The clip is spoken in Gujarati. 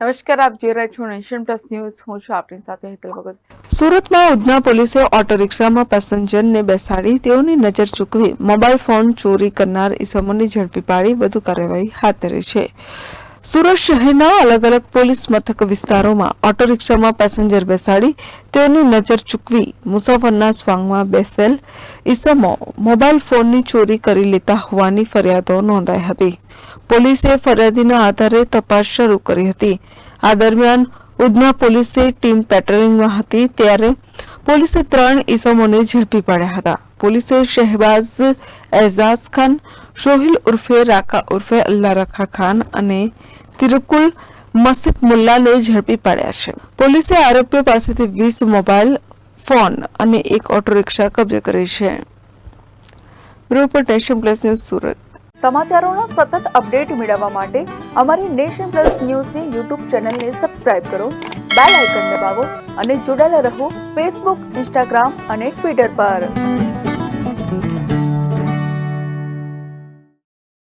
નમસ્કાર, આપ જોઈ રહ્યા છો નેશન પ્લસ ન્યૂઝ. હું છું આપની સાથે હેતલ ભગત. સુરતમાં ઉધના પોલીસે ઓટો રિક્ષામાં પેસેન્જરને બેસાડી તેઓની નજર ચૂકવી મોબાઈલ ફોન ચોરી કરનાર ઇસમોની ઝડપી પાડી વધુ કાર્યવાહી હાથ ધરી છે. સુરત શહેરના અલગ અલગ પોલીસ મથક વિસ્તારોમાં ઓટો રિક્ષામાં પેસેન્જર બેસાડી તેઓની નજર ચૂકવી મુસાફરના સ્વાંગમાં બેસેલ ઇસમો મોબાઈલ ફોનની ચોરી કરી લેતા હોવાની ફરિયાદો નોંધાઈ હતી. પોલીસે ફરિયાદીના આધારે તપાસ શરૂ કરી હતી. આ દરમિયાન ઉધના પોલીસે ટીમ પેટ્રોલિંગમાં હતી ત્યારે પોલીસે ત્રણ ઈસમોને ઝડપી પાડ્યા હતા. પોલીસે શહેબાઝ એઝાઝ ખાન શોહિલ ઉર્ફે રાકા ઉર્ફે અલ્લા રખા ખાન અને તિરુકુલ મસીફ મુલ્લાને ઝડપી પાડ્યા છે. પોલીસે આરોપીઓ પાસેથી વીસ મોબાઈલ, ફોન અને એક ઓટો રિક્ષા કબજે કરી છે. Report Nation Plus News Surat. સમાચારોના સતત અપડેટ મેળવવા માટે અમારી નેશન પ્લસ ન્યૂઝની યુટ્યુબ ચેનલને સબસ્ક્રાઇબ કરો, બેલ આઇકન દબાવો અને જોડાયેલા રહો ફેસબુક, ઇન્સ્ટાગ્રામ અને ટ્વિટર પર.